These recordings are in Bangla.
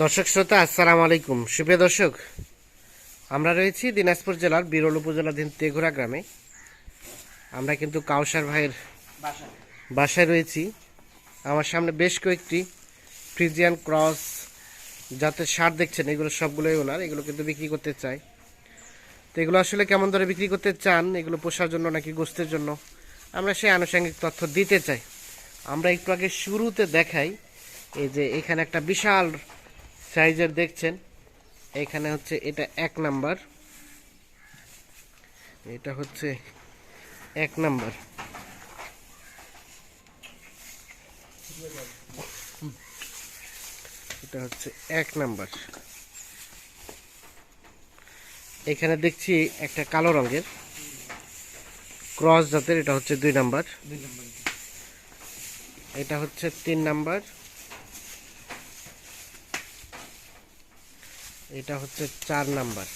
দর্শক শ্রোতা, আসসালামু আলাইকুম। সুপ্রিয় দর্শক, আমরা রয়েছি দিনাজপুর জেলার বিরল উপজেলাধীন তেঘোড়া গ্রামে। আমরা কিন্তু কাউসার ভাইয়ের বাসায় রয়েছি। আমার সামনে বেশ কয়েকটি ফ্রিজিয়ান ক্রস যাতে সার দেখছেন, এগুলো সবগুলোই ওনার, এগুলো কিন্তু বিক্রি করতে চাই। তো এগুলো আসলে কেমন দরে বিক্রি করতে চান, এগুলো পোষার জন্য নাকি গোস্তের জন্য, আমরা সেই আনুষঙ্গিক তথ্য দিতে চাই। আমরা একটু আগে শুরুতে দেখাই, এই যে এখানে একটা বিশাল সাইজের দেখছেন এখানে হচ্ছে এটা এক নাম্বার। এটা হচ্ছে এক নাম্বার। এটা হচ্ছে এক নাম্বার। এখানে দেখছি একটা কালো রঙের ক্রস জাতের এটা হচ্ছে দুই নাম্বার। এটা হচ্ছে তিন নাম্বার। এটা হচ্ছে চার নাম্বার।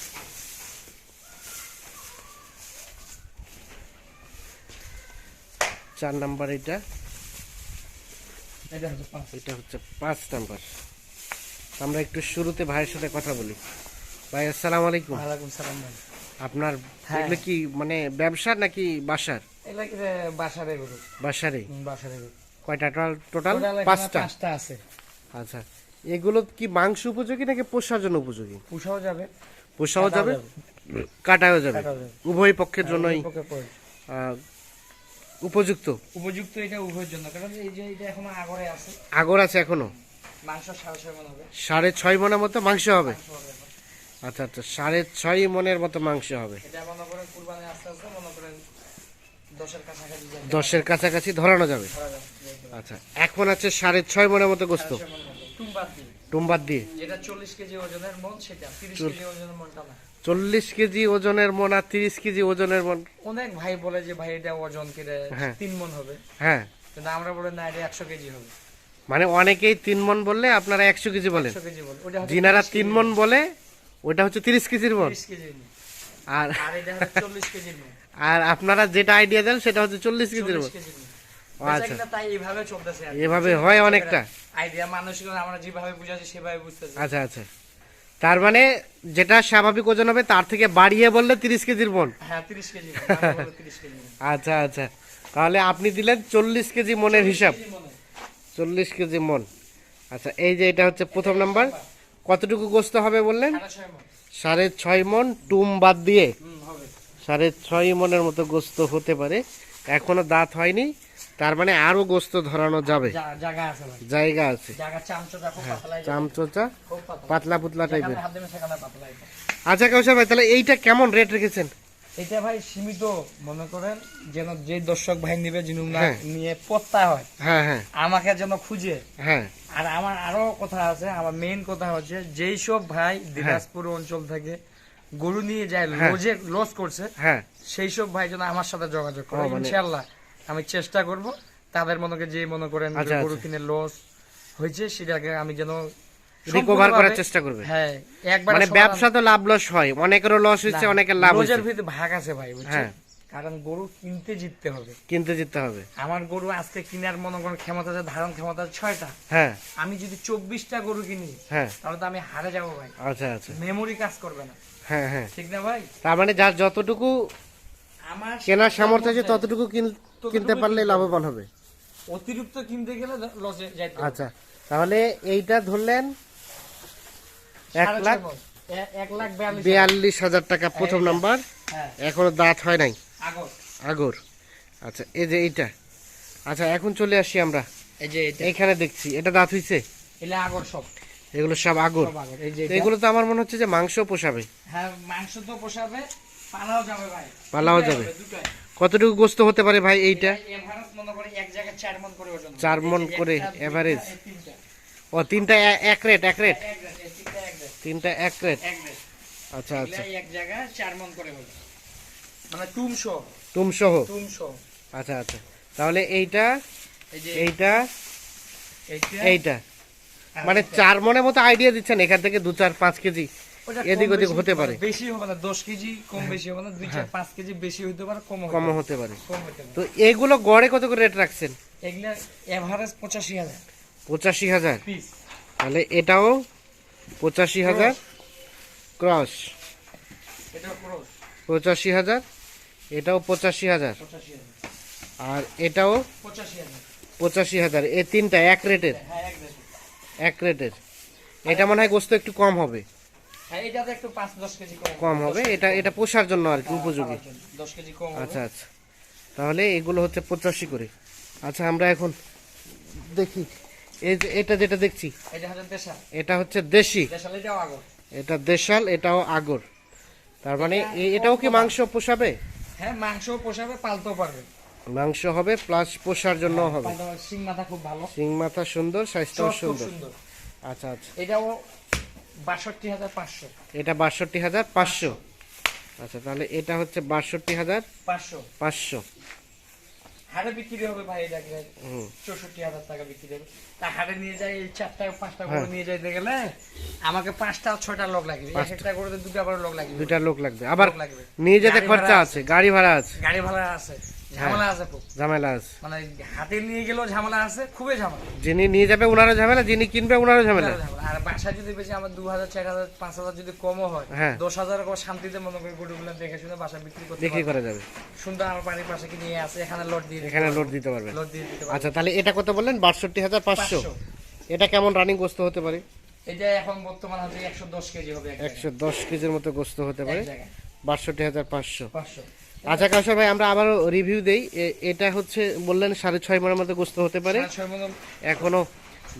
চার নাম্বার এটা। এটা হচ্ছে পাঁচ। নাম্বার। আমরা একটু শুরুতে ভাইয়ের সাথে কথা বলি। ভাই আসসালামু আলাইকুম। ওয়ালাইকুম সালাম ভাই। আপনার হ্যাঁ। এগুলো কি মানে ব্যবসার নাকি বাসার? এগুলা কি বাসারে গরু? বাসারে? বাসারে কয়টা টোটাল? পাঁচটা? পাঁচটা আছে। আচ্ছা। এগুলো কি মাংস উপযোগী নাকি পোষার জন্য উপযোগী? পুষাও যাবে। পোষাও যাবে। কাটাও যাবে। উভয় পক্ষের জন্যই পক্ষে প্রয়োজন। আহ, উপযুক্ত? উপযুক্ত এটা উভয়ের জন্য। কারণ এই যে এটা এখনও আগরে আছে। আগর আছে এখনও? মাংস সাড়ে ছয় মন হবে। সাড়ে ছয় মনের মতো মাংস হবে। আচ্ছা আচ্ছা সাড়ে ছয় মনের মতো মাংস হবে। এটা মনে করেন কুরবানি আস্তে আস্তে মনে করেন দশের কাছাকাছি যাবে। দশের কাছাকাছি ধরানো যাবে। আচ্ছা এখন আছে সাড়ে ছয় মনের মতো গোস্ত। টুম্বাদ দিয়ে। যেটা চল্লিশ কেজি ওজনের মন সেটা তিরিশ কেজি ওজনের মনটা না চল্লিশ কেজি ওজনের মন আর তিরিশ কেজি ওজনের মন। অনেক ভাই বলে যে ভাই এটা ওজন হ্যাঁ। তিন মন হবে। হ্যাঁ। কিন্তু আমরা বলে না এটা একশো কেজি হবে। মানে অনেকেই তিন মন বললে আপনারা একশো কেজি বলেন। কেজি ওটা যিনারা তিন মন বলে ওটা হচ্ছে তিরিশ কেজির মন। 30 কেজি আর আর এটা হচ্ছে চল্লিশ কেজি নিয়ে। আর আপনারা যেটা আইডিয়া দেন সেটা হচ্ছে চল্লিশ কেজির 40 মন। আচ্ছা। চলতেছে এভাবে হয় অনেকটা? আইডিয়া মানুষকে আমরা যেভাবে বুঝাচ্ছি সেভাবে বুঝতেছি। আচ্ছা আচ্ছা। তার মানে যেটা স্বাভাবিক ওজন হবে তার থেকে বাড়িয়ে বললে তিরিশ কেজির মন হ্যাঁ তিরিশ কেজি নিয়ে, আমরা বলি 30 কেজি নিয়ে। আচ্ছা আচ্ছা। তাহলে আপনি দিলেন চল্লিশ কেজি মনের হিসাব। চল্লিশ কেজি মন। আচ্ছা এই যে এটা হচ্ছে প্রথম নাম্বার। কতটুকু গোস্ত হবে বললেন? সাড়ে ছয় মণ। সাড়ে ছয় মন টুম বাদ দিয়ে। সাড়ে ছয় মনের মতো গোস্ত হতে পারে। এখনও দাঁত হয়নি। তার মানে আরও গোস্ত ধরানো যাবে। জায়গা আছে জায়গা যাবে। চামচোচা পাতলা। পাতলা পুতলা টাইপের। আচ্ছা কাউসার ভাই তাহলে এইটা কেমন রেট রেখেছেন? এটা ভাই সীমিত মনে করেন যেন যে দর্শক ভাই নিবে যিনি হ্যাঁ। নিয়ে পত্তা হয় হ্যাঁ হ্যাঁ। আমাকে যেন খুঁজে। হ্যাঁ। আর আমার আরও কথা আছে আমার মেইন কথা হচ্ছে যেই সব ভাই দিনাজপুর অঞ্চল থেকে গরু নিয়ে যায় হ্যাঁ। লজে লস করছে হ্যাঁ। সেই সব ভাই যেন আমার সাথে যোগাযোগ করে মানে- ইনশাল্লাহ আমি চেষ্টা করব তাদের মনে যে মনে করেন গরু। কিনে লস হয়েছে সেটাকে আমি যেন রিকভার করার চেষ্টা করবে। হ্যাঁ একবার মানে ব্যবসা তো লাভ লস হয় অনেকেরও লস হচ্ছে অনেকের লাভ হচ্ছে ভিতরে ভাগ আছে ভাই বুঝছেন? হ্যাঁ। কারণ গরু কিনতে জিততে হবে। কিনতে যেতে হবে। আমার গরু আজকে কিনার মনে করেন ক্ষমতা আছে ধারণ ক্ষমতা আছে ছয়টা। হ্যাঁ। আমি যদি চব্বিশটা গরু কিনি হ্যাঁ। তাহলে তো আমি হারে যাব ভাই। আচ্ছা আচ্ছা। মেমোরি কাজ করবে না। হ্যাঁ হ্যাঁ। ঠিক না ভাই? তার মানে যার যতটুকু কেনার সামর্থ্য আছে ততটুকু কিনতে পারলে লাভবান হবে। অতিরিক্ত কিনতে গেলে লসে যাইতে আচ্ছা তাহলে এইটা ধরলেন এক লাখ বিয়াল্লিশ হাজার। টাকা প্রথম নাম্বার। হ্যাঁ। এখনও দাঁত হয় নাই। আগর। আচ্ছা এই যে এইটা। আচ্ছা এখন চলে আসি আমরা। এই যে এটা এইখানে দেখছি এটা দাঁত হইছে? এলে আগর সব। এগুলো সব আগর। এগুলো তো আমার মনে হচ্ছে যে মাংস পোষাবে। হ্যাঁ মাংস তো পোষাবে। পালাও যাবে ভাই। পালাও যাবে। কতটুকু গোস্ত হতে পারে ভাই এইটা? এভারেজ চার মন করে তিনটা। ও তিনটা এক রেট এক রেট তিনটা এক রেট। আচ্ছা আচ্ছা। এক জায়গায় চার মন করে মানে টুম সহ। তুম সহ। টুম সহ আচ্ছা আচ্ছা। তাহলে এইটা এই এইটা এইটা। মানে চার মনের মতো আইডিয়া দিচ্ছেন এখান থেকে দু চার পাঁচ কেজি। এদিক ওদিক হতে পারে। বেশি হবে না দশ কেজি কম বেশি হবে না দুই চার পাঁচ কেজি বেশি হতে পারে কম কম হতে পারে। তো এগুলো গড়ে কত করে রেট রাখছেন? এগুলা এভারেজ পঁচাশি হাজার। পঁচাশি হাজার? তাহলে এটাও পঁচাশি হাজার ক্রস পঁচাশি হাজার এটাও পঁচাশি হাজার। আর এটাও পঁচাশি হাজার। এই তিনটা এক রেটের হ্যাঁ এক এক রেটের এটা মনে হয় গোস্ত একটু কম হবে। কম। কম হবে? এটা এটা পোষার জন্য আর কি উপযোগী। কম হবে। আচ্ছা আচ্ছা। তাহলে এগুলো হচ্ছে পঁচাশি করে। আচ্ছা আমরা এখন দেখি। এই যে এটা যেটা দেখছি এটা হচ্ছে দেশি। দেশাল এটাও আগর। এটা দেশাল এটাও আগর। তার মানে এটাও কি মাংস পোষাবে? হ্যাঁ মাংস পোষাবে পালতেও পারবে। মাংস হবে প্লাস পোষার জন্য হবে। পালতে সিং মাথা খুব ভালো। সিং মাথা সুন্দর সুন্দর। সুন্দর। আচ্ছা আচ্ছা। এটাও বাষট্টি হাজার পাঁচশো। এটা বাষট্টি হাজার পাঁচশো। আচ্ছা তাহলে এটা হচ্ছে বাষট্টি হাজার পাঁচশো। পাঁচশো। হাটে বিক্রি হবে ভাই চৌষট্টি হাজার টাকা বিক্রি হবে। তা হাটে নিয়ে যাই এই চারটা পাঁচটা হ্যাঁ। করে নিয়ে যাইতে গেলে আমাকে পাঁচটা ছয়টা লোক লাগবে। একটা করে দুটা করে লোক লাগবে। দুইটা লোক লাগবে। আবার লাগবে। নিয়ে যেতে খরচা আছে। গাড়ি ভাড়া আছে। গাড়ি ভাড়া আছে। ঝামেলা আছে ঝামেলা আছে। মানে হাতে নিয়ে গেলেও ঝামেলা আছে খুবই ঝামেলা। যিনি নিয়ে যাবে ওনারও ঝামেলা যিনি কিনবে ওনারও ঝামেলা। আর বাসায় যদি বেশি আমার দু হাজার চার হাজার পাঁচ হাজার যদি কমও হয় হ্যাঁ। দশ হাজার শান্তিতে মনে করি গরুগুলো দেখে শুনে বাসা বিক্রি করতে বিক্রি করা যাবে। সুন্দর আমার বাড়ির পাশে কি নিয়ে আছে এখানে দিয়ে এখানে পারব। দিতে পারবেন লোড দিয়ে দিতে আচ্ছা তাহলে এটা কত বললেন? বাষট্টি হাজার পাঁচশো। এটা কেমন রানিং গোস্ত হতে পারে? এটা এখন বর্তমান আছে একশো দশ কেজি হবে একশো দশ কেজির মতো গোস্ত হতে পারে। বাষট্টি হাজার পাঁচশো। পাঁচশো। আচ্ছা কাউসার ভাই আমরা আবারও রিভিউ দেই। এটা হচ্ছে বললেন সাড়ে ছয় মনের মতো গোস্ত হতে পারে। এখনও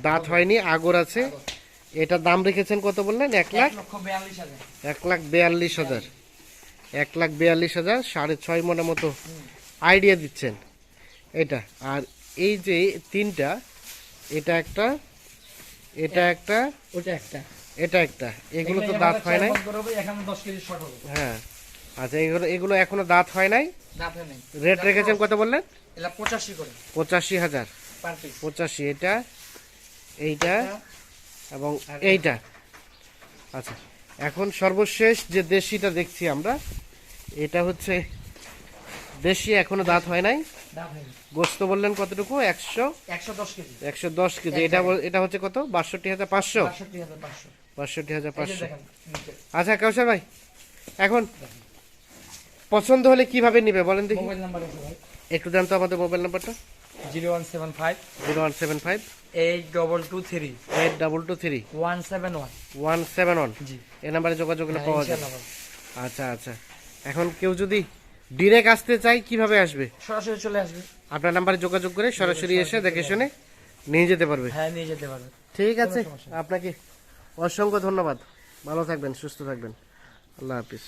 দাঁত হয়নি আগর আছে। এটা দাম রেখেছেন কত বললেন? এক লাখ? এক লাখ বিয়াল্লিশ হাজার। এক লাখ বিয়াল্লিশ হাজার সাড়ে ছয় মনের মতো আইডিয়া দিচ্ছেন। এটা আর এই যে তিনটা এটা একটা এটা একটা ওটা একটা। এটা একটা। এগুলো তো দাঁত হয় হবে। হ্যাঁ। আচ্ছা এগুলো এগুলো এখনও দাঁত হয় নাই? দাঁত হয় নাই। রেট রেখেছেন কত বললেন? এটা পঁচাশি করে। পঁচাশি হাজার। পঁচাশি এটা এইটা এবং এইটা। আচ্ছা এখন সর্বশেষ যে দেশিটা দেখছি আমরা এটা হচ্ছে দেশি এখনও দাঁত হয় নাই। গোস্ত বললেন কতটুকু? একশো? একশো দশ কেজি। এটা এটা হচ্ছে কত? বাষট্টি হাজার পাঁচশো? বাষট্টি হাজার পাঁচশো। আচ্ছা কাউসার ভাই এখন পছন্দ হলে কীভাবে নিবে বলেন দেখি। মোবাইল নাম্বার আছে ভাই। একটু জানতো আমাদের মোবাইল নাম্বারটা? Zero one seven five. Zero one seven five. Eight double two three. Eight double two three. One seven one. One seven one. জি। এই নাম্বারে যোগাযোগ হ্যাঁ, পাওয়া যায়। আচ্ছা আচ্ছা। এখন কেউ যদি ডিরেক্ট আসতে চাই কীভাবে আসবে? সরাসরি চলে আসবে। আপনার নাম্বারে যোগাযোগ করে সরাসরি এসে দেখে শুনে নিয়ে যেতে পারবে। হ্যাঁ নিয়ে যেতে পারবে। ঠিক আছে আপনাকে অসংখ্য ধন্যবাদ। ভালো থাকবেন সুস্থ থাকবেন। আল্লাহ হাফিজ।